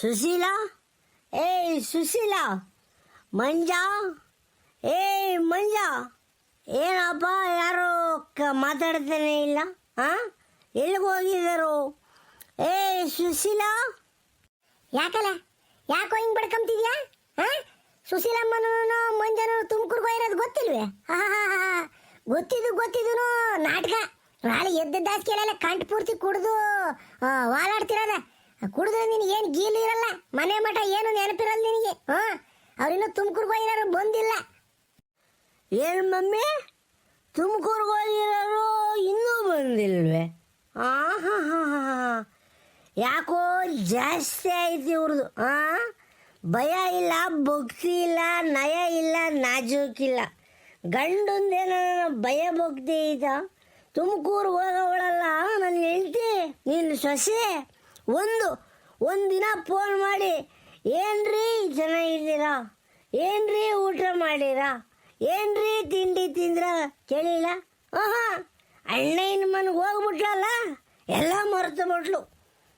ಸುಶೀಲಾ? ಏಯ್ ಸುಶೀಲಾ! ಮಂಜ? ಏ ಮಂಜ! ಏನಪ್ಪ, ಯಾರು ಕ ಮಾತಾಡ್ತಾನೆ ಇಲ್ಲ? ಹಾಂ ಎಲ್ಲಿಗೆ ಹೋಗಿದ್ದರು? ಏಯ್ ಸುಶೀಲಾ! ಯಾಕಲ್ಲ? ಯಾಕೋ ಹಿಂಗೆ ಬಡ್ಕೊಂತಿದ್ಯಾ? ಹಾ ಸುಶೀಲಮ್ಮನೂ ಮಂಜನೂ ತುಮಕೂರ್ಗೆ ಹೋಗಿರೋದು ಗೊತ್ತಿಲ್ವೇ? ಹಾ ಹಾ ಹಾ. ಗೊತ್ತಿದ್ದು ಗೊತ್ತಿದ್ದು ನಾಟಕ. ನಾಳೆ ಕೇಳಲ್ಲ ಕಂಠ ಪೂರ್ತಿ ಕುಡಿದು ವಾಲಾಡ್ತಿರೋದ. ಕುಡಿದ್ರೆ ನಿನಗೆ ಏನು ಗೀಲಿ ಇರಲ್ಲ? ಮನೆ ಮಠ ಏನು ನೆನಪಿರಲ್ಲ ನಿನಗೆ? ಹಾ? ಅವ್ರಿನ್ನೂ ತುಮಕೂರ್ಗೆ ಹೋಗಿರೋರು ಬಂದಿಲ್ಲ. ಏನು ಮಮ್ಮಿ? ತುಮಕೂರ್ಗೆ ಹೋಗಿರೋರು ಇನ್ನೂ ಬಂದಿಲ್ವೇ? ಹಾ ಹಾ ಹಾ, ಹಾಂ ಯಾಕೋ ಜಾಸ್ತಿ ಆಯ್ತು ಇವ್ರದ್ದು ಹಾಂ ಭಯ ಇಲ್ಲ, ಭಕ್ತಿ ಇಲ್ಲ, ನಯ ಇಲ್ಲ ನಾಜೂಕಿಲ್ಲ ಗಂಡೊಂದೇನೋ ಭಯ, ಭಕ್ತಿ ಐತ ತುಮಕೂರು ಹೋಗೋವಳಲ್ಲ, ನನ್ನ ಹೆಂಡ್ತಿ ನೀನು ಸೊಸೆ. ಒಂದು ಒಂದಿನ ಫೋನ್ ಮಾಡಿ, ಏನ್ರಿ ಚೆನ್ನಾಗಿದ್ದೀರಾ ಏನ್ರಿ ಊಟ ಮಾಡಿರಾ? ಏನ್ರಿ ತಿಂಡಿ ತಿಂದ್ರ? ಕೇಳಿಲ್ಲ. ಆಹಾ ಅಣ್ಣ ಮನೆಗೆ ಹೋಗ್ಬಿಟ್ಲಲ್ಲ ಎಲ್ಲ ಮರೆತು ಬಿಟ್ಲು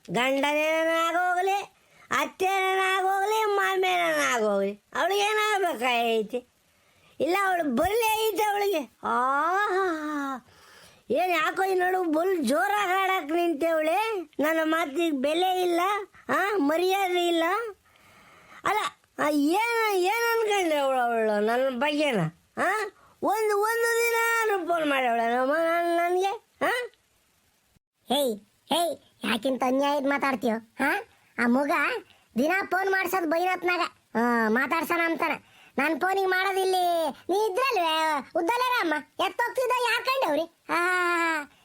ಗಂಡನೇನಾಗೋಗ್ಲಿ ಅತ್ತೆನಾಗೋಗ್ಲಿ ಮಾಮೇನಾಗೋಗ್ಲಿ ಅವಳಿಗೆ ಏನಾಗಬೇಕಾಗೈತಿ ಇಲ್ಲ, ಅವಳು ಬರಲಿ ಐತೆ ಅವಳಿಗೆ. ಆಹಾ ಏನು ಯಾಕೋ ಈ ಬುಲ್ ಜೋರ ಆಡಕ್ಕೆ ನಿಂತೇವಳೆ? ನನ್ನ ಮಾತಿಗೆ ಬೆಲೆ ಇಲ್ಲ, ಆ, ಮರ್ಯಾದೆ ಇಲ್ಲ. ಅಲ್ಲ ಏನು ಏನು ಅನ್ಕೊಂಡೆ ಅವಳು ಅವಳು ನನ್ನ ಬಗ್ಗೆನ? ಆ, ಒಂದು ಒಂದು ದಿನ ಫೋನ್ ಮಾಡ್ಯವಳ ನನಗೆ ಹಾಂ ಹೇಯ್ ಹೇಯ್, ಯಾಕಿಂತ ಅನ್ಯಾಯದ ಮಾತಾಡ್ತೀಯೋ ಹಾ ಆ ಮಗ ದಿನ ಫೋನ್ ಮಾಡ್ಸೋದು ಬೈನತ್ನಾಗ ಹಾ ಮಾತಾಡ್ಸೋಣ ಅಂತಾನ. ನಾನು ಫೋನಿಗೆ ಮಾಡೋದಿಲ್ಲಿ, ನೀ ಇದ್ರಲ್ವೇ? ಉದ್ದಲೇ ರಾಮ ಎತ್ತೋಗ್ತಿದ್ದ? ಯಾಕಂಡವ್ರಿ ಹಾ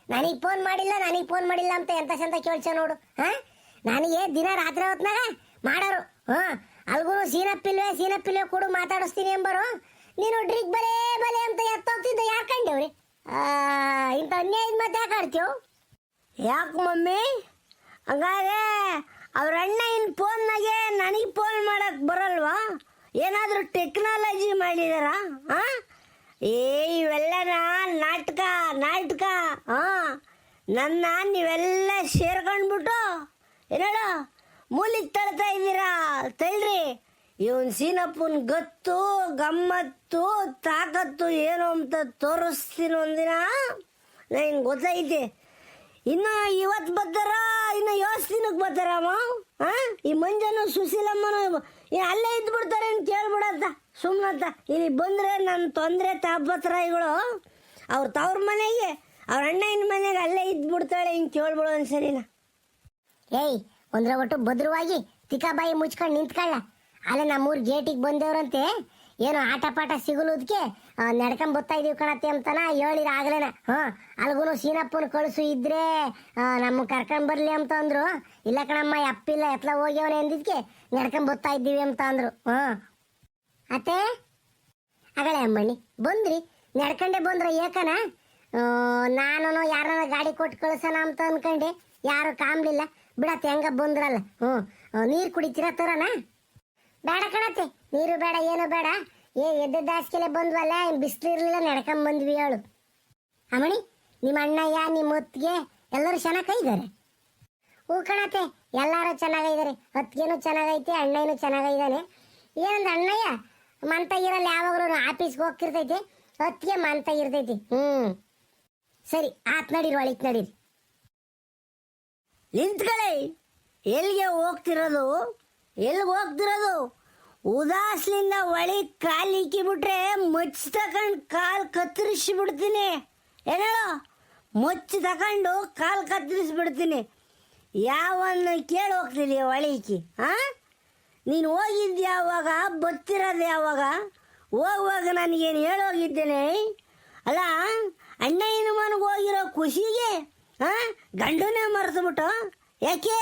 ನನಗೆ ಫೋನ್ ಮಾಡಿಲ್ಲ, ನನಗೆ ಫೋನ್ ಮಾಡಿಲ್ಲ ಅಂತ ಎಂತ ಚಂದ ಕೇಳ್ಸ ನೋಡು, ಹಾ? ನನಗೆ ದಿನ ರಾತ್ರಿ ಹೊತ್ನಾಗ ಮಾಡೋರು ಹಾ ಅಲ್ಗೂ ಸೀನಪ್ಪಿಲ್ವೇ ಸೀನಪ್ಪಿಲ್ವೇ ಕೊಡು ಮಾತಾಡಿಸ್ತೀನಿ ಎಂಬರು. ನೀನು ಡ್ರಿಗ್ ಬಲೇ ಬಲೆ ಅಂತ ಎತ್ತೋಗ್ತಿದ್ದ ಯಾಕಂಡವ್ರಿ ಆ, ಇಂಥ ಅನ್ಯಾಯದ ಮತ್ತೆ ಯಾಕೆ ಆಡ್ತೀವ್ ಯಾಕೆ ಮಮ್ಮಿ? ಹಂಗಾದ್ರೆ ಅವ್ರ ಅಣ್ಣ ಇನ್ನು ಫೋನ್ನಾಗೆ ನನಗೆ ಫೋನ್ ಮಾಡಕ್ಕೆ ಬರಲ್ವಾ? ಏನಾದರೂ ಟೆಕ್ನಾಲಜಿ ಮಾಡಿದಾರಾ? ಹಾಂ ಏ ಇವೆಲ್ಲನ ನಾಟಕ ನಾಟಕ ಹಾಂ ನನ್ನ ನೀವೆಲ್ಲ ಸೇರ್ಕೊಂಡ್ಬಿಟ್ಟು ಏನೇಳು ಮೂಲಿಗೆ ತಳ್ತಾ ಇದ್ದೀರಾ? ತಳ್ರಿ. ಇವನ್ ಸೀನಪ್ಪನ ಗತ್ತು, ಗಮ್ಮತ್ತು, ತಾಕತ್ತು ಏನು ಅಂತ ತೋರಿಸ್ತೀನಿ ಒಂದಿನ. ನನಗೆ ಗೊತ್ತೈತೆ ಇನ್ನು ಇವತ್ತು ಬರ್ತಾರ? ಇನ್ನು ಯೋಸ್ ದಿನಕ್ಕೆ ಬರ್ತಾರಮ್ಮ ಹಾಂ ಈ ಮಂಜನು ಸುಶೀಲಮ್ಮನು ಅಲ್ಲೇ ಇದ್ದು ಬಿಡ್ತಾರೆ ಅಂತ ಕೇಳ್ಬಿಡತ್ತ ಸುಮ್ಮನತ್ತ ಇಲ್ಲಿ ಬಂದರೆ ನನ್ನ ತೊಂದರೆ ತಾಪತ್ರಯಗಳು, ಅವ್ರ ತವ್ರ ಮನೆಗೆ, ಅವ್ರ ಅಣ್ಣನ ಮನೆಗೆ ಅಲ್ಲೇ ಇದ್ದು ಬಿಡ್ತಾಳೆ ಹಿಂಗೆ ಕೇಳ್ಬಿಡು ಒಂದ್ಸರಿನ ಏಯ್, ಒಂದ್ರ ಒಟ್ಟು ಭದ್ರವಾಗಿ ತಿಕ್ಕಾಬಾಯಿ ಮುಚ್ಕೊಂಡು ನಿಂತ್ಕೊಳ್ಳ. ಅಲ್ಲೇ, ನಮ್ಮೂರ್ ಗೇಟಿಗೆ ಬಂದೇವ್ರಂತೆ, ಏನು ಆಟ ಪಾಠ ಸಿಗಲುದಕ್ಕೆ ನಡ್ಕೊಂಡ್ ಬರ್ತಾ ಇದೀವಿ ಕಣತ್ತೆ ಅಂತನ ಹೇಳಿರ ಆಗ್ಲೇನ. ಹಾ ಅಲ್ಗೂನು ಸೀನಪ್ಪನ ಕಳಿಸು ಇದ್ರೆ ನಮ್ಮ ಕರ್ಕೊಂಡ್ ಬರ್ಲಿ ಅಂತ ಅಂದ್ರು. ಇಲ್ಲ ಕಣಮ್ಮ ಅಪ್ಪಿಲ್ಲ ಎತ್ಲ ಹೋಗ್ಯವನೆ ಅಂದಿದ್ಕೆ ನಡ್ಕೊಂಡ್ ಬರ್ತಾ ಇದ್ದೀವಿ ಅಂತ ಅಂದ್ರು. ಹಾ ಅತ್ತೆ? ಅಗಳೇ ಅಮ್ಮಣ್ಣಿ, ಬಂದ್ರಿ. ನಡ್ಕೊಂಡೆ ಬಂದ್ರ ಏಕನ? ನಾನು ಯಾರನ್ನ ಗಾಡಿ ಕೊಟ್ಟು ಕಳ್ಸೋಣ ಅಂತ ಅನ್ಕೊಂಡೆ. ಯಾರು ಕಾಮ್ಲಿಲ್ಲ. ಬಿಡತ್ತೆ, ಹೆಂಗ ಬಂದ್ರಲ್ಲ. ಹ್ಞೂ. ನೀರು ಕುಡಿತೀರ ತರನ ಬೇಡ ಕಣತ್ತೆ. ನೀರು ಬೇಡ, ಏನು ಬೇಡ. ಏ, ಎದ್ದ ದಾಸ್ಕೆಲ್ಲ ಬಂದ್ವಲ್ಲ, ಏನ್ ಬಿಸ್ಲಿರ್ಲಿಲ್ಲ ನಡ್ಕೊಂಡ್ ಬಂದ್ವಿ ಹೇಳು. ಅಮಣಿ ನಿಮ್ಮ ಅಣ್ಣಯ್ಯ ನಿಮ್ಮ ಹೊತ್ತಿಗೆ ಎಲ್ಲರೂ ಚೆನ್ನಾಗಿ ಇದ್ದಾರೆ ಹೂ ಕಣತೆ, ಎಲ್ಲರೂ ಚೆನ್ನಾಗಿದ್ದಾರೆ ಹೊತ್ತಿಗೆನೂ ಚೆನ್ನಾಗೈತೆ ಅಣ್ಣಯ್ಯನೂ ಚೆನ್ನಾಗಿದ್ದಾನೆ ಏನಂದ ಅಣ್ಣಯ್ಯ ಮಂತ ಇರಲ್ಲ ಯಾವಾಗಲೂ ಆಫೀಸ್ಗೆ ಹೋಗ್ತಿರ್ತೈತಿ, ಹೊತ್ತಿಗೆ ಮಂತ ಇರ್ತೈತಿ ಹ್ಮ್. ಸರಿ, ಆತ್ ನಡೀರಿ ಒಳಿತ್ ನಡೀರಿ. ನಿಂತ್ಕೊಳ್ಳಿ ಎಲ್ಲಿಗೆ ಹೋಗ್ತಿರೋದು? ಎಲ್ಲಿಗೆ ಹೋಗ್ತಿರೋದು? ಉದಾಸ್ಲಿಂದ ಒಳಿ ಕಾಲು ಇಕ್ಕಿಬಿಟ್ರೆ ಮುಚ್ಚಿ ತಕೊಂಡು ಕಾಲು ಕತ್ತರಿಸಿ ಬಿಡ್ತೀನಿ ಏನೇಳು ಮುಚ್ಚಿ ತಕೊಂಡು ಕಾಲು ಕತ್ತರಿಸಿ ಬಿಡ್ತೀನಿ ಯಾವನ್ನ ಕೇಳಿ ಹೋಗ್ತೀನಿ ಒಳಿಕಿ ಹಾಂ ನೀನು ಹೋಗಿದ್ದೆ ಯಾವಾಗ? ಬರ್ತಿರೋದು ಯಾವಾಗ? ಹೋಗುವಾಗ ನನಗೇನು ಹೇಳೋಗಿದ್ದೇನೆ ಅಲ್ಲ, ಅಣ್ಣಯ್ಯನ ಮನೆಗೆ ಹೋಗಿರೋ ಖುಷಿಗೆ ಹಾಂ ಗಂಡನೇ ಮರೆತುಬಿಟ್ಟು, ಯಾಕೆ?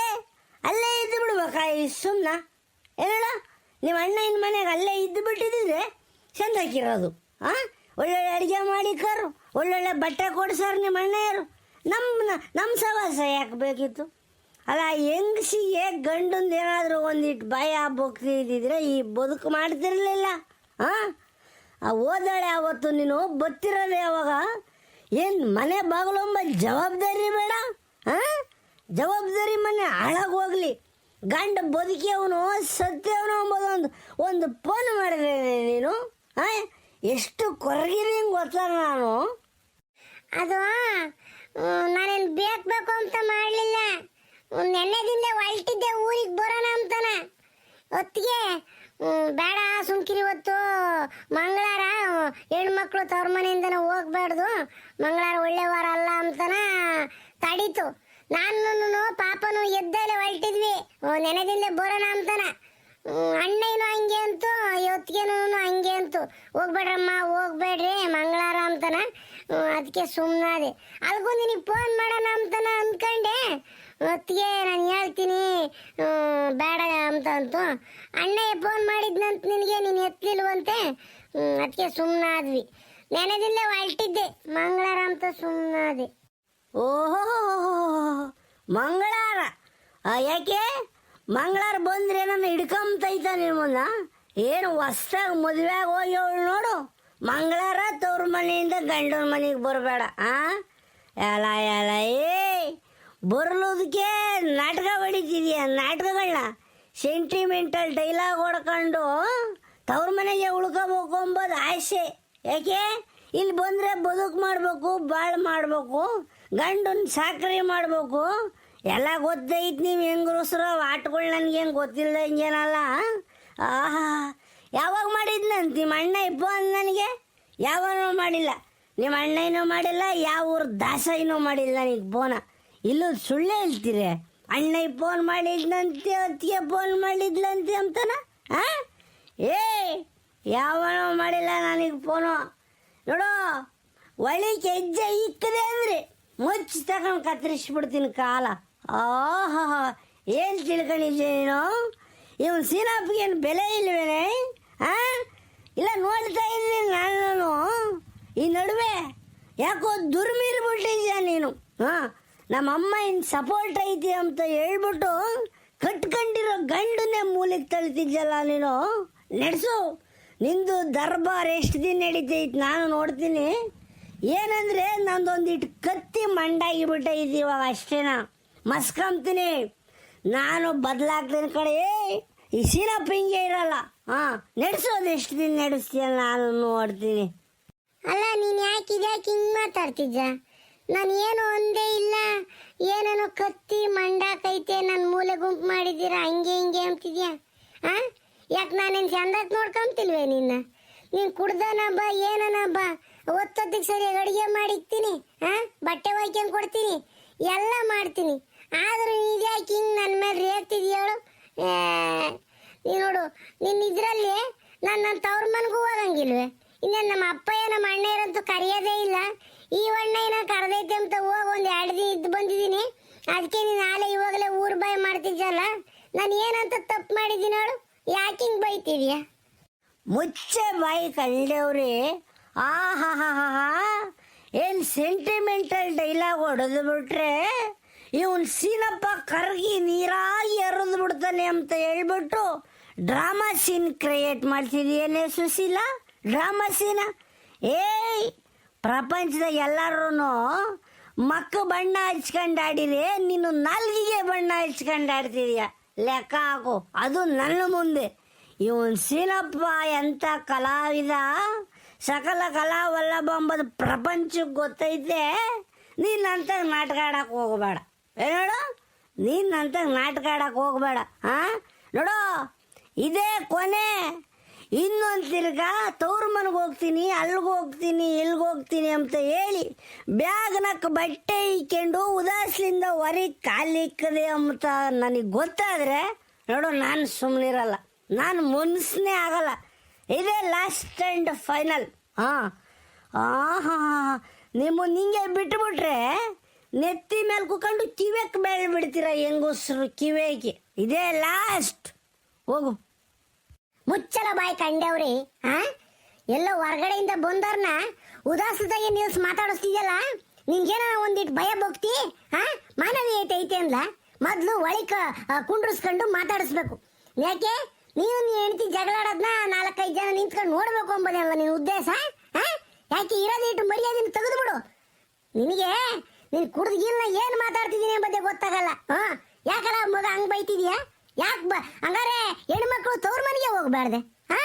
ಅಲ್ಲೇ ಇದ್ದು ಬಿಡ್ಬೇಕಾ ಸುಮ್ಮನ ಏನೇಳ ನಿಮ್ಮ ಅಣ್ಣನ ಮನೆಗೆ ಅಲ್ಲೇ ಇದ್ದು ಬಿಟ್ಟಿದ್ರೆ ಚೆಂದಾಕಿರೋದು ಹಾಂ ಒಳ್ಳೊಳ್ಳೆ ಅಡುಗೆ ಮಾಡಿ ಕರು ಒಳ್ಳೊಳ್ಳೆ ಬಟ್ಟೆ ಕೊಡ್ಸಾರ ನಿಮ್ಮ ಅಣ್ಣಯ್ಯರು. ನಮ್ಮ ನಮ್ಮ ಸವಾಸ ಯಾಕೆ ಬೇಕಿತ್ತು? ಅಲ್ಲ ಹೆಂಗಸಿಗೆ ಗಂಡಂದು ಏನಾದರೂ ಒಂದಿಟ್ಟು ಭಯ ಭಕ್ತಿ ಇದ್ದಿದ್ರೆ ಈ ಬದುಕು ಮಾಡ್ತಿರಲಿಲ್ಲ ಹಾಂ ಆ ಓದಾಳೆ ಆವತ್ತು ನೀನು ಬತ್ತಿರೋದು ಯಾವಾಗ ಏನು ಮನೆ ಬಾಗಿಲೊಂಬ ಜವಾಬ್ದಾರಿ ಬೇಡ ಹಾಂ ಜವಾಬ್ದಾರಿ ಮನೆ ಹಾಳಾಗಿ ಹೋಗ್ಲಿ. ಗಂಡ ಬದುಕಿಯವನು ಸತ್ಯವನು ಒಂದು ಒಂದು ಫೋನ್ ಮಾಡಿದೆ ನೀನು. ಹಾ ಎಷ್ಟು ಕೊರಗಿರಿ ಗೊತ್ತಲ್ಲ ನಾನು. ಅದು ನಾನೇನು ನಾನೇನ್ ಬೇಕು ಬೇಕು ಅಂತ ಮಾಡಲಿಲ್ಲ. ನೆನ್ನೆದಿಂದ ಹೊಲ್ಟಿದ್ದೆ, ಊರಿಗೆ ಬರೋಣ ಅಂತಾನ. ಹೊತ್ತಿಗೆ ಬೇಡ, ಸುಮ್ಕಿರಿ ಇವತ್ತು. ಮಂಗಳಾರ ಹೆಣ್ಮಕ್ಳು ತವ್ರ ಮನೆಯಿಂದನೇ ಹೋಗ್ಬಾರ್ದು. ಮಂಗಳಾರ ಒಳ್ಳೆ ವಾರ ಅಲ್ಲ ಅಂತಾನ ತಡೀತು. ನಾನು ಪಾಪನು ಎದ್ದಲೆ ಹೊರಟಿದ್ವಿ. ನೆನೆದಿಂದ ಬರೋಣ ಅಂತಾನ. ಅಣ್ಣೇನು ಹಂಗೆ ಅಂತು, ಇವತ್ತಿಗೆನು ಹಂಗೆ ಅಂತು. ಹೋಗ್ಬೇಡ್ರಮ್ಮ, ಹೋಗ್ಬೇಡ್ರಿ, ಮಂಗಳಾರ ಅಂತಾನ. ಅದಕ್ಕೆ ಸುಮ್ಮನಾದೆ ಅಲ್ಗೂ ನಿನಗೆ ಫೋನ್ ಮಾಡೋಣ ಅಂತಾನ ಅಂದ್ಕೊಂಡೆ. ಹೊತ್ತಿಗೆ ನಾನು ಹೇಳ್ತೀನಿ. ಬೇಡ ಅಂತ ಅಂತು. ಅಣ್ಣಯ್ಯ ಫೋನ್ ಮಾಡಿದ್ನಂತ ನಿನಗೆ, ನೀನು ಎತ್ತಲಿಲ್ವಂತೆ? ಅದಕ್ಕೆ ಸುಮ್ಮನಾದ್ವಿ ನೆನೆದಿಲ್ಲ ಹೊರಟಿದ್ದೆ. ಮಂಗಳಾರ ಅಂತ ಸುಮ್ಮನಾದೆ ಓಹೋ ಮಂಗಳಾರ. ಯಾಕೆ? ಮಂಗಳಾರ ಬಂದ್ರೆ ನನ್ನ ಹಿಡ್ಕೊಂಬತೈತ ನಿಮ್ಮನ್ನ ಏನು ಹೊಸ್ದಾಗಿ ಮದುವೆಯಾಗಿ ಹೋಗಿ ಅವಳು ನೋಡು. ಮಂಗಳಾರ ತವ್ರ ಮನೆಯಿಂದ ಗಂಡನ ಮನೆಗೆ ಬರಬೇಡ, ಆ? ಎಲ್ಲ ಎಲ್ಲ. ಏ ಬರ್ಲೋದಕ್ಕೆ ನಾಟಕ ಹೊಡಿತಿದೀಯ ನಾಟಕಗಳನ್ನ ಸೆಂಟಿಮೆಂಟಲ್ ಡೈಲಾಗ್ ಹೊಡ್ಕೊಂಡು ತವ್ರ ಮನೆಗೆ ಉಳ್ಕೋಬೇಕು ಅಂಬೋದು ಆಸೆ. ಯಾಕೆ? ಇಲ್ಲಿ ಬಂದರೆ ಬದುಕು ಮಾಡಬೇಕು, ಬಾಳು ಮಾಡಬೇಕು, ಗಂಡನ ಸಾಕ್ರಿ ಮಾಡಬೇಕು. ಎಲ್ಲ ಗೊತ್ತೈತೆ ನೀವು ಹೆಂಗರುಸ್ರು ಆಟಗಳು ನನಗೇನು ಗೊತ್ತಿಲ್ಲ, ಹಿಂಗೇನಲ್ಲ ಆಹಾ. ಯಾವಾಗ ಮಾಡಿದ್ನಂತ ನಿಮ್ಮ ಅಣ್ಣ ಇಬ್ಬ ನನಗೆ? ಯಾವನೂ ಮಾಡಿಲ್ಲ. ನಿಮ್ಮ ಅಣ್ಣನೂ ಮಾಡಿಲ್ಲ, ಯಾವ ಊರು ದಾಸಯ್ಯನೂ ಮಾಡಿಲ್ಲ ನನಗೆ ಫೋನ ಇಲ್ಲೂ ಸುಳ್ಳೇ ಹೇಳ್ತೀರಿ. ಅಣ್ಣ ಫೋನ್ ಮಾಡಿದ್ನಂತೆ, ಅತ್ತಿಗೆ ಫೋನ್ ಮಾಡಿದ್ಲಂತೆ ಅಂತನ ಹಾಂ ಏ ಯಾವನೂ ಮಾಡಿಲ್ಲ ನನಗೆ ಫೋನು ನೋಡು ಒಳಿಗೆ ಹೆಜ್ಜೆ ಇಕ್ಕದೆ ಅಂದ್ರೆ ಮುಚ್ಚಿ ತಗೊಂಡು ಕತ್ತರಿಸ್ಬಿಡ್ತೀನಿ ಕಾಲ. ಆಹಾ, ಏನು ತಿಳ್ಕೊಂಡಿದ್ದೆ ನೀನು? ಇವನು ಸೀನಾಪ್ಗೇನು ಬೆಲೆ ಇಲ್ವೇನೆ? ಆ? ಇಲ್ಲ, ನೋಡ್ತಾ ಇದ್ದೀನಿ ನಾನು ಈ ನಡುವೆ ಯಾಕೋ ದುರ್ಮೀರ್ಬಿಟ್ಟಿದ್ಯಾ ನೀನು? ಹಾಂ ನಮ್ಮ ಅಮ್ಮ ಇನ್ನು ಸಪೋರ್ಟ್ ಐತಿ ಅಂತ ಹೇಳ್ಬಿಟ್ಟು ಕಟ್ಕೊಂಡಿರೋ ಗಂಡನ್ನೇ ಮೂಲಿಗೆ ತಳ್ತಿದ್ಯಲ್ಲ ನೀನು? ನಡೆಸು. ನಿಂದು ದರ್ಬಾರ್ ಎಷ್ಟು ದಿನ ನಡೀತೈತಿ ನಾನು ನೋಡ್ತೀನಿ. ಏನಂದ್ರೆ ನಂದೊಂದಿಟ್ಟು ಕತ್ತಿ ಮಂಡಾಗಿ ಬಿಟ್ಟೈತಿ ಇವಾಗ ಅಷ್ಟೇನ. ಮಸ್ಕೊಂತೀನಿ. ನಾನು ಬದಲಾಗ್ತೀನಿ ಕಡೆ ಈ ಸೀನಪ್ಪ ಹಿಂಗೆ ಇರಲ್ಲ. ಹಾಂ ನಡೆಸೋದು ಎಷ್ಟು ದಿನ ನಡೆಸ್ತೀಯ ನಾನು ನೋಡ್ತೀನಿ. ಅಲ್ಲ, ನೀನು ಯಾಕೆ ಇದ್ಯಾಕೆ ಹಿಂಗ್ ಮಾತಾಡ್ತಿದ್ದ ನಾನು ಏನು ಒಂದೇ ಇಲ್ಲ. ಏನೇನೋ ಕತ್ತಿ ಮಂಡಾಕೈತೆ ನನ್ನ ಮೂಲೆ ಗುಂಪು ಮಾಡಿದ್ದೀರಾ, ಹಂಗೆ ಹಿಂಗೆ ಅಂತಿದ್ಯಾ? ಆ? ಯಾಕೆ ನಾನೇನು ಚಂದಕ್ಕೆ ನೋಡ್ಕೊಂತಿಲ್ವೇ ನಿನ್ನ? ನೀನು ಕುಡ್ದನ ಬಾ ಏನನ ಬಾ ಒತ್ತೊತ್ತಿಗೆ ಸರಿಯಾಗಿ ಅಡುಗೆ ಮಾಡಿಕ್ತೀನಿ ಹಾ ಬಟ್ಟೆ ಒಯ್ಕೊಂಡು ಕೊಡ್ತೀನಿ, ಎಲ್ಲ ಮಾಡ್ತೀನಿ. ಆದರೂ ಇದ್ಯಾಕೆ ಹಿಂಗೆ ನನ್ನ ಮೇಲೆ ರೇಗ್ತಿದ್ಯಾಳು ನೀ ನೋಡು ನಿನ್ನ ಇದರಲ್ಲಿ ನಾನು ನನ್ನ ತವ್ರ ಮನೆಗೂ ಹೋಗಂಗಿಲ್ವೇ? ಇನ್ನೇನು ನಮ್ಮ ಅಪ್ಪಯ್ಯ ನಮ್ಮ ಅಣ್ಣರಂತೂ ಕರೆಯೋದೇ ಇಲ್ಲ. ಈ ಅಣ್ಣಯ್ಯನ ಕರೆದೈತೆ ಅಂತ ಹೋಗಿ ಒಂದು ಎರಡು ದಿನ ಇದ್ದು ಬಂದಿದ್ದೀನಿ. ಅದಕ್ಕೆ ನೀನು ನಾಳೆ ಇವಾಗಲೇ ಊರು ಬಾಯಿ ಮಾಡ್ತಿದ್ದಲ್ಲ ನಾನು ಏನಂತ ತಪ್ಪು ಮಾಡಿದ್ದೀನಿ ಹೇಳು? ಯಾಕೆ ಬೈತಿದೀಯ? ಮುಚ್ಚೆ ಬಾಯಿ ಕಂಡವ್ರಿ ಆಹಾಹಾಹಾ ಏನ್ ಸೆಂಟಿಮೆಂಟಲ್ ಡೈಲಾಗ್ ಹೊಡೆದು ಬಿಟ್ರೆ ಇವನ್ ಸೀನಪ್ಪ ಕರಗಿ ನೀರಾಗಿ ಎರೆದು ಬಿಡ್ತಾನೆ ಅಂತ ಹೇಳ್ಬಿಟ್ಟು ಡ್ರಾಮಾ ಸೀನ್ ಕ್ರಿಯೇಟ್ ಮಾಡ್ತಿದೀಯನೇ ಸುಶೀಲ? ಡ್ರಾಮಾ ಸೀನ? ಏಯ್ ಪ್ರಪಂಚದ ಎಲ್ಲರೂ ಮಕ್ಕ ಬಣ್ಣ ಹಚ್ಕೊಂಡು ಆಡಿದೆ ನೀನು ನಾಲ್ಗಿಗೆ ಬಣ್ಣ ಹಚ್ಕೊಂಡು ಆಡ್ತಿದೀಯ? ಲೆಕ್ಕ ಹಾಕು. ಅದು ನನ್ನ ಮುಂದೆ. ಇವನ್ ಸೀನಪ್ಪ ಎಂಥ ಕಲಾವಿದ? ಸಕಲ ಕಲಾವಲ್ಲಭ ವಲ್ಲಭಂಬದ ಪ್ರಪಂಚಕ್ಕೆ ಗೊತ್ತೈತೆ. ನೀನಂತ ನಾಟಕ ಆಡಕ್ಕೆ ಹೋಗಬೇಡ. ನೋಡು ನೀನಂತ ನಾಟಕ ಆಡಕ್ಕೆ ಹೋಗಬೇಡ ಹಾಂ ನೋಡು, ಇದೇ ಕೊನೆ. ಇನ್ನೊಂದು ತಿರ್ಗ ತವ್ರ ಮನೆಗೆ ಹೋಗ್ತೀನಿ ಅಲ್ಲಿಗೆ ಹೋಗ್ತೀನಿ ಇಲ್ಲಿಗೆ ಹೋಗ್ತೀನಿ ಅಂತ ಹೇಳಿ ಬ್ಯಾಗ್ನಕ್ಕೆ ಬಟ್ಟೆ ಇಕ್ಕೊಂಡು ಉದಾಸಲಿಂದ ಹೊರಗೆ ಕಾಲಿಕ್ಕದೆ ಅಂತ ನನಗೆ ಗೊತ್ತಾದರೆ ನೋಡು ನಾನು ಸುಮ್ಮನಿರಲ್ಲ ನಾನು ಮುನ್ಸನೇ ಆಗಲ್ಲ. ಇದೇ ಲಾಸ್ಟ್ ಆ್ಯಂಡ್ ಫೈನಲ್ ಹಾಂ ಹಾಂ ನಿಮ್ಮ ನಿಂಗೆ ಬಿಟ್ಬಿಟ್ರೆ ನೆತ್ತಿ ಮೇಲೆ ಕುತ್ಕೊಂಡು ಕಿವಿಯಕ್ಕೆ ಮೇಲೆ ಬಿಡ್ತೀರ ಹೆಂಗಸರು ಕಿವೆಗೆ ಇದೇ ಲಾಸ್ಟ್ ಹೋಗು. ಮುಚ್ಚಲ ಬಾಯಿ ಕಂಡವ್ರಿ ಆ? ಎಲ್ಲೋ ಹೊರಗಡೆಯಿಂದ ಬಂದವ್ರನ್ನ ಉದಾಸದಾಗೆ ನಿಲ್ಸ್ ಮಾತಾಡಿಸ್ತಿದ್ಯಲ್ಲ? ನಿನ್ಗೇನ ಒಂದಿಟ್ಟು ಭಯ ಭಕ್ತಿ, ಆ? ಮಾನವೀಯತೆ ಐತೆ ಅಂದ್ಲ? ಮೊದ್ಲು ಒಳಿಕ ಕುಂಡ್ರಿಸ್ಕೊಂಡು ಮಾತಾಡಿಸ್ಬೇಕು. ಯಾಕೆ? ನೀನು ನೀ ಹೆಂಡತಿ ಜಗಳಾಡೋದ್ನ ನಾಲ್ಕೈದು ಜನ ನಿಂತ್ಕೊಂಡು ನೋಡ್ಬೇಕು ಅಂಬೋದಲ್ಲ ನಿನ್ನ ಉದ್ದೇಶ ಯಾಕೆ ಇರೋದಿಟ್ಟು ತೆಗೆದು ಬಿಡು ನಿನಗೆ ನೀನು ಕುಡಿದಿಲ್ಲ ಏನು ಮಾತಾಡ್ತಿದ್ದೀನಿ ಎಂಬುದೇ ಗೊತ್ತಾಗಲ್ಲ ಹಾಂ ಯಾಕಲ್ಲ ಮಗ ಹಂಗೆ ಬೈತಿದ್ಯಾ? ಯಾಕೆ ಬ ಹಂಗಾರೆ ಹೆಣ್ಮಕ್ಳು ತವ್ರ ಮನೆಗೆ ಹೋಗ್ಬಾರ್ದೆ ಹಾ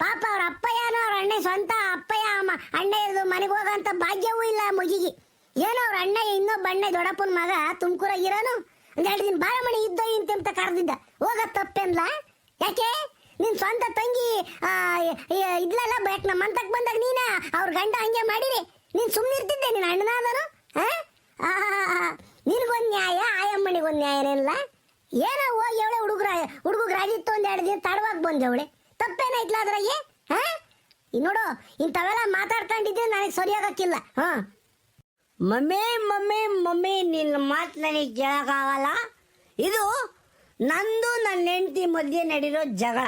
ಪಾಪ ಅವ್ರ ಅಪ್ಪಯ್ಯನೋ ಅವ್ರ ಅಣ್ಣ ಸ್ವಂತ ಅಪ್ಪಯ್ಯ, ಅಮ್ಮ, ಅಣ್ಣ ಇರೋದು ಮನೆಗೆ ಹೋಗಂತ ಭಾಗ್ಯವೂ ಇಲ್ಲ ಮುಗಿಗೆ. ಏನೋ ಅವ್ರ ಅಣ್ಣ ಇನ್ನೊಬ್ಬ ಅಣ್ಣ ದೊಡ್ಡಪ್ಪನ ಮಗ ತುಮಕೂರಾಗಿರೋನು ಒಂದು ಎರಡು ದಿನ ಬಾಳ ಮನೆ ಇದ್ದೋ ಇಂತ ಅಂತ ಕರೆದಿದ್ದ. ಹೋಗ ತಪ್ಪೇನ್ಲಾ? ಯಾಕೆ? ನಿನ್ ಸ್ವಂತ ತಂಗಿ ಇದ್ಲಲ್ಲ ಬ್ಯಾಕ್ ನಮ್ಮ ಅಂತಕ್ ಬಂದಾಗ ನೀನ ಅವ್ರ ಗಂಡ ಹಂಗೆ ಮಾಡಿರಿ. ನೀನ್ ಸುಮ್ಮನೆ ಇರ್ತಿದ್ದೆ ನಿನ್ನ ಅಣ್ಣನಾದನು ನಿನಗೊಂದು ನ್ಯಾಯ, ಆಯಮ್ಮನಿಗೊಂದ್ ನ್ಯಾಯನೇನಿಲ್ಲ? ಏನೋ ಹೋಗಿ ಅವಳೆ ಹುಡುಗ್ರ ಹುಡುಗ ರಾಜಿತ್ತು ಒಂದ್ ಎರಡು ದಿನ ತಡವಾಗಿ ಬಂದವಳೆ ತಪ್ಪೇನಾಯ್ತಲ್ಲ ಅದ್ರಾಗೆ ಹಾ? ನೋಡು, ಇಂಥವೆಲ್ಲ ಮಾತಾಡ್ಕೊಂಡಿದ್ದೆ ನನಗೆ ಸರಿಯಾಗಕ್ಕಿಲ್ಲ ಹಾ? ಮಮ್ಮಿ ಮಮ್ಮಿ ಮಮ್ಮಿ ನಿನ್ನ ಮಾತು ನನಗೆ ಕೇಳೋಕ್ಕಾಗಲ್ಲ ಇದು ನಂದು ನನ್ನ ಹೆಂಡತಿ ಮಧ್ಯೆ ನಡೀರೋ ಜಗಳ.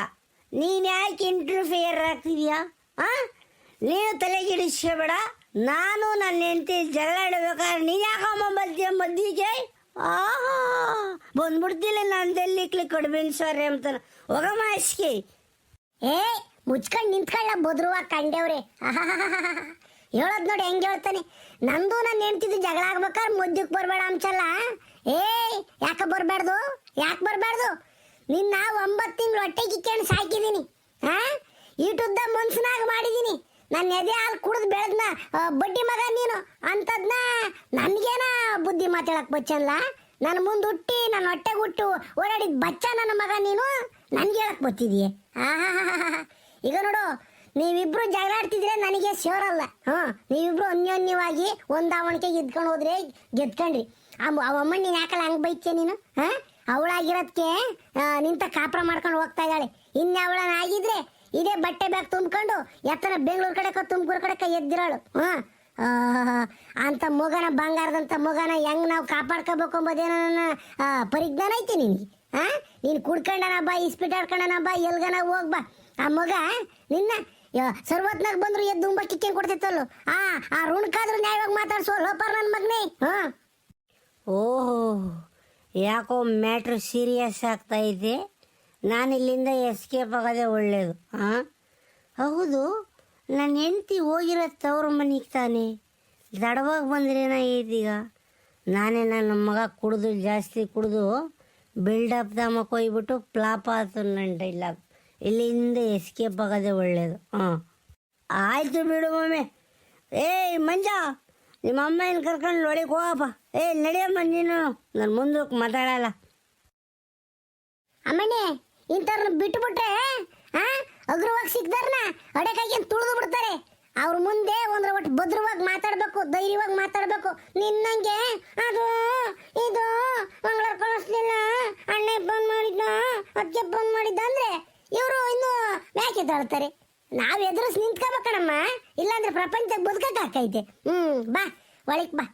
ನೀನು ಯಾಕೆ ಇಂಟರ್ಫಿಯರ್ ಆಗ್ತಿದ್ಯಾ? ಆ? ನೀನು ತಲೆಗಿಡಿಸ್ಕೋಬೇಡ ನಾನು ನನ್ನ ಹೆಂಡತಿ ಜಗಳ ಆಡ್ಬೇಕಾದ್ರೆ ನೀನು ಯಾಕಮ್ಮ ಮಧ್ಯ ಮಧ್ಯಕ್ಕೆ ಆಹಾ, ಬಂದ್ಬಿಡ್ತಿಲ್ಲ ನಾನು ಇಕ್ಲಿ ಕೊಡ್ಬೇನ್ ಸರ್ ಅಂತಾನೆ. ಹೋಗಮ್ಮ ಅಸ್ಕಿ ಏ, ಮುಚ್ಕೊಂಡ್ ನಿಂತ್ಕೊಳ್ಳ ಬದ್ರುವ ಕಂಡೇವ್ರೆ ಹೇಳೋದ್ ನೋಡಿ ಹೆಂಗ್ ಹೇಳ್ತಾನೆ. ನಂದು ನನ್ನ ಹೆಂಡ್ತಿದ್ದು ಜಗಳ ಆಗ್ಬೇಕಾದ್ರೆ ಮುದ್ದಕ್ಕೆ ಬರ್ಬೇಡ ಅಂಚಲ್ಲ. ಏ, ಯಾಕ ಬರ್ಬಾರ್ದು ಯಾಕೆ ಬರ್ಬಾರ್ದು ನಿನ್ನ ಒಂಬತ್ತು ತಿಂಗಳು ಹೊಟ್ಟೆ ಕಿಕ್ಕೊಂಡು ಸಾಕಿದೀನಿ. ಹಾ ಈಟುದ್ದ ಮನ್ಸನಾಗ ಮಾಡಿದೀನಿ. ನನ್ನ ಎದೆ ಹಾಲು ಕುಡಿದು ಬೆಳೆದ್ನ ಬಡ್ಡಿ ಮಗ ನೀನು ಅಂತದ್ನ ನನ್ಗೇನ ಬುದ್ಧಿ ಮಾತಾಡಕ್ ಬಚ್ಚಲ್ಲ ನನ್ನ ಮುಂದೆ ಹುಟ್ಟಿ ನನ್ನ ಹೊಟ್ಟೆಗೆ ಹುಟ್ಟು ಓಡಾಡಿದ ಬಚ್ಚ ನನ್ನ ಮಗ ನೀನು ನನ್ಗೆ ಹೇಳಕ್ ಆಹಾಹಾಹಾಹಾ. ಈಗ ನೋಡು, ನೀವಿಬ್ರು ಜಗಳ ಆಡ್ತಿದ್ರೆ ನನಗೆ ಅಲ್ಲ ಹಾ, ನೀವಿಬ್ರು ಅನ್ಯೋನ್ಯವಾಗಿ ಒಂದಾವಣಿಕೆ ಗೆದ್ಕೊಂಡು ಹೋದ್ರೆ ಗೆದ್ಕಂಡ್ರಿ. ಆ ನೀನ್ ಯಾಕಲ್ಲ ಹಂಗ್ ಬೈತ್ಯ ನೀನು? ಹಾ? ಅವಳಾಗಿರೋದಕ್ಕೆ ನಿಂತ ಕಾಪ್ರ ಮಾಡ್ಕೊಂಡು ಹೋಗ್ತಾ ಇದ್ದಾಳೆ. ಇನ್ಯಾವಳನ ಆಗಿದ್ರೆ ಇದೇ ಬಟ್ಟೆ ಬ್ಯಾಗ್ ತುಂಬ್ಕೊಂಡು ಎತ್ತನ ಬೆಂಗಳೂರು ಕಡೆಕ ತುಮಕೂರು ಕಡೆಕ ಎದ್ದಿರೋಳು. ಹಾ. ಅಂತ ಮಗನ ಬಂಗಾರದಂತ ಮಗನ ಹೆಂಗ್ ನಾವು ಕಾಪಾಡ್ಕೋಬೇಕು ಎಂಬುದೇನೋ ಪರಿಜ್ಞಾನ ಐತಿ ನಿನ್ಗೆ. ಹಾ ನೀನು ಕುಡ್ಕೊಂಡನ ಬಾ ಇಸ್ಪಿಟ್ ಆಡ್ಕೊಂಡನ ಬಾ ಎಲ್ಗನ ಹೋಗ್ಬಾ ಆ ಮಗ ನಿನ್ನ ಸರ್ವತ್ನಾಗ ಬಂದ್ರು ಎದ್ದು ಉಂಬ ಕಿಕ್ಕೇನ್ ಕೊಡ್ತಿತ್ತಲ್ಲೋ. ಆ ಆ ಋಣಕ್ಕಾದ್ರೂ ನ್ಯಾಯವಾಗಿ ಮಾತಾಡ್ಸೋ, ಲೋಪರ್ ನನ್ನ ಮಗನೇ. ಹಾ. ಓಹೋ, ಯಾಕೋ ಮ್ಯಾಟ್ರ್ ಸೀರಿಯಸ್ ಆಗ್ತಾ ಇದೆ? ನಾನು ಇಲ್ಲಿಂದ ಎಸ್ಕೇಪ್ ಆಗೋದೆ ಒಳ್ಳೆಯದು ಹಾಂ ಹೌದು ನನ್ನ ಹೆಂಡತಿ ಹೋಗಿರೋ ತವ್ರ ಮನೆಗೆ ತಾನೆ. ದಡವಾಗಿ ಬಂದ್ರೇನ ಇದೀಗ ನಾನೇ ನನ್ನ ಮಗ ಕುಡಿದು ಜಾಸ್ತಿ ಕುಡಿದು ಬಿಲ್ಡಪ್ ದಾಮಕ್ಕೆ ಕೊಯ್ಬಿಟ್ಟು ಫ್ಲಾಪ್ ಆಯ್ತು ನನ್ನ ಇಲ್ಲ ಇಲ್ಲಿಂದ ಎಸ್ಕೇಪ್ ಆಗೋದೆ ಒಳ್ಳೆಯದು ಹಾಂ ಆಯಿತು ಬಿಡು ಮಮ್ಮಿ. ಏಯ್, ಮಂಜ, ನಿಮ್ಮ ಅಮ್ಮ ಏನು ಕರ್ಕೊಂಡು ನೋಡಿಕ್ ಹೋಗಪ್ಪ. ಏಯ್, ನಡಿಯಮ್ಮ ನೀನು. ನಾನು ಮುಂದಕ್ಕೆ ಮಾತಾಡಲ್ಲ. ಅಮ್ಮಣ್ಣೆ ಇಂಥವ್ರನ್ನ ಬಿಟ್ಬಿಟ್ರೆ ಅಗ್ರವಾಗಿ ಸಿಕ್ದಾರ್ನ ಅಡೆಕಾಗಿ ತುಳಿದು ಬಿಡ್ತಾರೆ. ಅವ್ರ ಮುಂದೆ ಒಂದ್ರ ಒಟ್ಟು ಭದ್ರವಾಗಿ ಮಾತಾಡ್ಬೇಕು, ಧೈರ್ಯವಾಗಿ ಮಾತಾಡ್ಬೇಕು. ನಿನ್ನಂಗೆ ಅದು, ಇದು ಮಂಗ್ಳೂರ್ ಕಳಿಸ್ಲಿಲ್ಲ. ಅಣ್ಣ ಫೋನ್ ಮಾಡಿದ್ದ ಅದಕ್ಕೆ ಫೋನ್ ಮಾಡಿದ್ದ ಅಂದ್ರೆ ಇವರು ಇನ್ನು ಯಾಕೆ ತಾಳ್ತಾರೆ. ನಾವ್ ಎದುರಿಸಿ ನಿಂತ್ಕೋಬೇಕಣಮ್ಮ. ಇಲ್ಲಾಂದ್ರೆ ಪ್ರಪಂಚಕ್ಕೆ ಬದುಕಕ್ಕಾಕೈತೆ ಹ್ಮ್, ಬಾ ಒಳಕ್ ಬಾ.